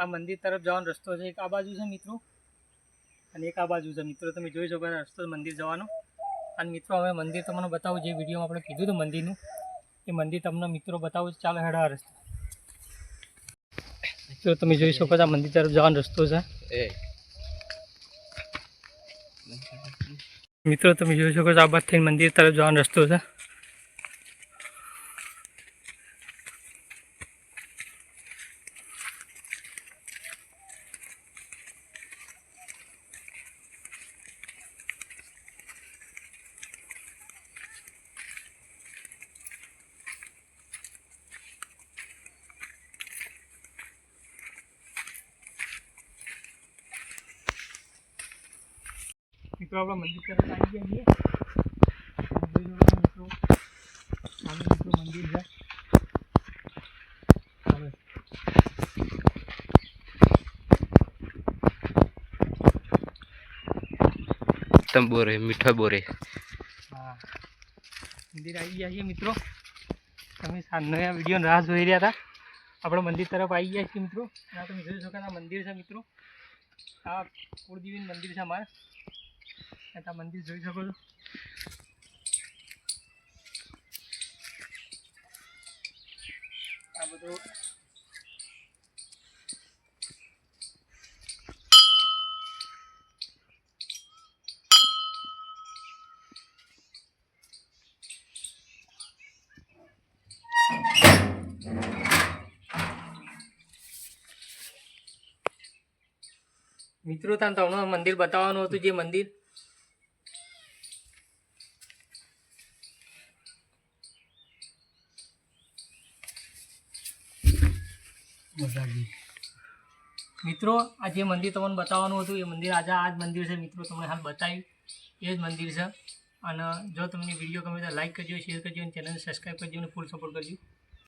આ મંદિર તરફ જવાનો રસ્તો છે. એક આ બાજુ છે મિત્રો. અને એક આ બાજુ છે. મિત્રો તમે જોઈ શકો રસ્તો મંદિર જવાનો. અને મિત્રો હવે મંદિર તમને બતાવું. જે વિડીયોમાં આપણે કીધું હતું મંદિરનું એ મંદિર તમને મિત્રો બતાવું. છું. ચાલો હેડા આ રસ્તો. મિત્રો તમે જોઈ શકો છો આ મંદિર તરફ જવાનો રસ્તો છે. મિત્રો તમે જોઈ શકો છો આ થઈને મંદિર તરફ જવાનો રસ્તો છે. મિત્રો આપણે મંદિર તરફ આવી ગયા છીએ. મિત્રો સામે મિત્રો મંદિર છે. હવે. તંબોરે મીઠા બોરે. હા. મંદિર આવી ગયા છીએ મિત્રો. તમે સાંજનો આ વીડિયો રાહ જોઈ રહ્યા હતા. આપણે મંદિર તરફ આવી ગયા છીએ મિત્રો. આ તમે જોઈ શકો મંદિર છે મિત્રો. આ કુળદેવી મંદિર છે અમારે. આ મંદિર જોઈ શકો છો. આ બધું મિત્રો, તાન તમને મંદિર બતાવવાનું હતું, જે મંદિર. મિત્રો, આ જે મંદિર તમને બતાવવાનું હતું, એ મંદિર આજે આ જ મંદિર છે. મિત્રો, તમને હાલ બતાવ્યું. એ જ મંદિર છે. અને જો તમને વીડિયો ગમે તો લાઇક કરજો શેર કરજો, અને ચેનલને સબસ્ક્રાઈબ કરજો અને ફૂલ સપોર્ટ કરજો.